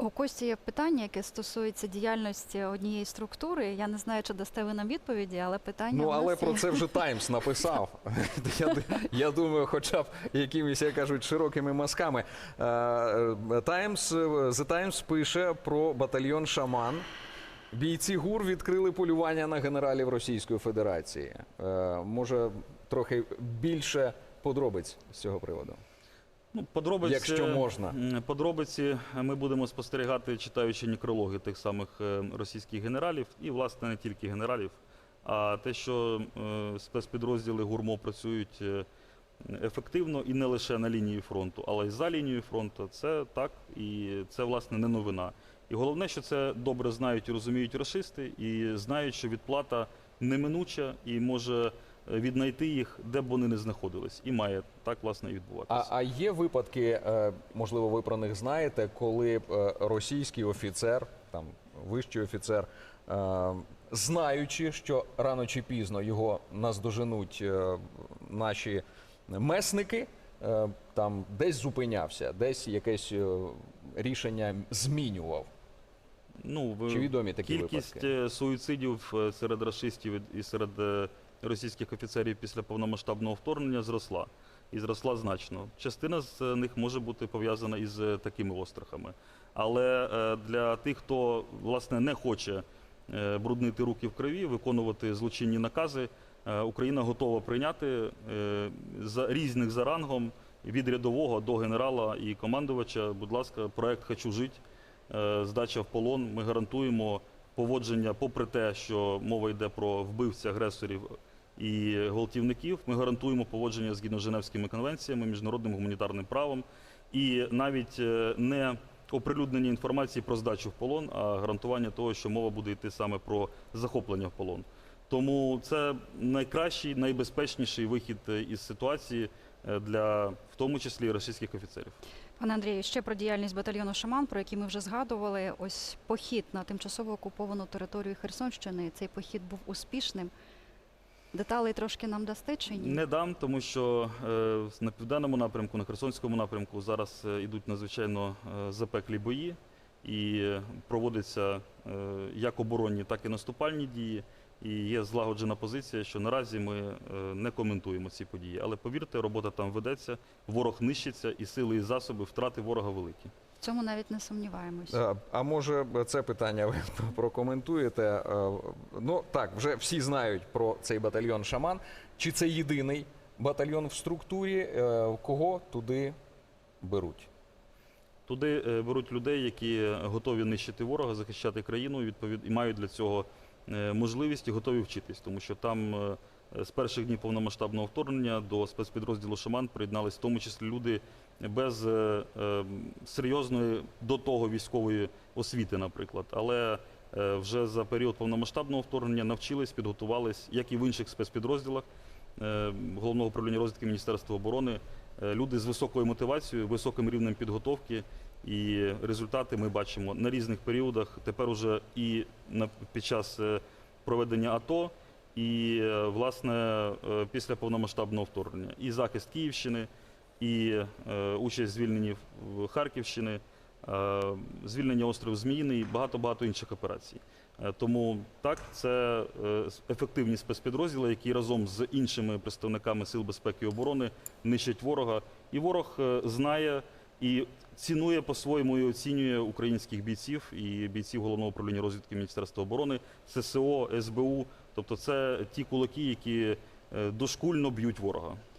У Кості є питання, яке стосується діяльності однієї структури. Я не знаю, чи дасте ви нам відповіді, але питання Ну, але є. про це вже Таймс написав. Я, я думаю, хоча б якимись, як кажуть, широкими мазками. Таймс, The Times пише про батальйон Шаман. Бійці ГУР відкрили полювання на генералів Російської Федерації. Е, Може, трохи більше подробиць з цього приводу. Ну, подробиці, Якщо можна. Подробиці ми будемо спостерігати, читаючи некрологи тих самих е, російських генералів, і, власне, не тільки генералів, а те, що е, спецпідрозділи ГУРМО працюють е, ефективно і не лише на лінії фронту, але й за лінією фронту. Це так, і це, власне, не новина. І головне, що це добре знають і розуміють расисти, і знають, що відплата неминуча і може віднайти їх, де б вони не знаходились. І має так, власне, і відбуватися. А, а є випадки, е, можливо, ви про них знаєте, коли е, російський офіцер, там вищий офіцер, е, знаючи, що рано чи пізно його наздоженуть наші месники, там десь зупинявся, десь якесь рішення змінював. Ну, Чи відомі такі кількість випадки? суїцидів серед расистів і серед російських офіцерів після повномасштабного вторгнення зросла. І зросла значно. Частина з е, них може бути пов'язана із е, такими острахами. Але е, для тих, хто власне не хоче бруднити руки в крові, виконувати злочинні накази, Україна готова прийняти за різних за рангом від рядового до генерала і командувача. Будь ласка, проект Хочу жити. Здача в полон. Ми гарантуємо поводження, попри те, що мова йде про вбивців, агресорів і гвалтівників. Ми гарантуємо поводження згідно з Женевськими конвенціями, міжнародним гуманітарним правом і навіть е, не оприлюднення інформації про здачу в полон, а гарантування того, що мова буде йти саме про захоплення в полон. Тому це найкращий, найбезпечніший вихід е, із ситуації е, для в тому числі російських офіцерів. Пане Андрію, ще про діяльність батальйону Шаман, про який ми вже згадували. Ось похід на тимчасово окуповану територію Херсонщини. Цей похід був успішним. Деталей трошки нам дасте чи ні? Не дам, тому що е, на південному напрямку, на Херсонському напрямку зараз е, йдуть надзвичайно е, запеклі бої і е, проводяться е, як оборонні, так і наступальні дії. І є злагоджена позиція, що наразі ми е, не коментуємо ці події. Але повірте, робота там ведеться, ворог нищиться, і сили, і засоби втрати ворога великі. В цьому навіть не сумніваємось. Е, А може це питання ви прокоментуєте? Е, Ну так, вже всі знають про цей батальйон Шаман. Чи це єдиний батальйон в структурі? Кого туди беруть? Туди беруть людей, які готові нищити ворога, захищати країну і і мають для цього можливість і готові вчитись, тому що там е, з перших днів повномасштабного вторгнення до спецпідрозділу Шаман приєднались в тому числі люди без е, е, серйозної до того військової освіти, наприклад. Але е, вже за період повномасштабного вторгнення навчились, підготувались, як і в інших спецпідрозділах е, головного управління розвідки Міністерства оборони. Е, Люди з високою мотивацією, високим рівнем підготовки, і результати ми бачимо на різних періодах. Тепер уже і на під час е, проведення АТО, і е, власне е, після повномасштабного вторгнення, і захист Київщини, і участь в звільненні в Харківщини, звільнення остров Зміїний, і багато багато інших операцій. Тому так, це ефективні спецпідрозділи, які разом з іншими представниками сил безпеки і оборони нищать ворога. І ворог знає і цінує по-своєму і оцінює українських бійців і бійців головного управління розвідки Міністерства оборони, ССО, СБУ. Тобто, це ті кулаки, які е, дошкульно б'ють ворога.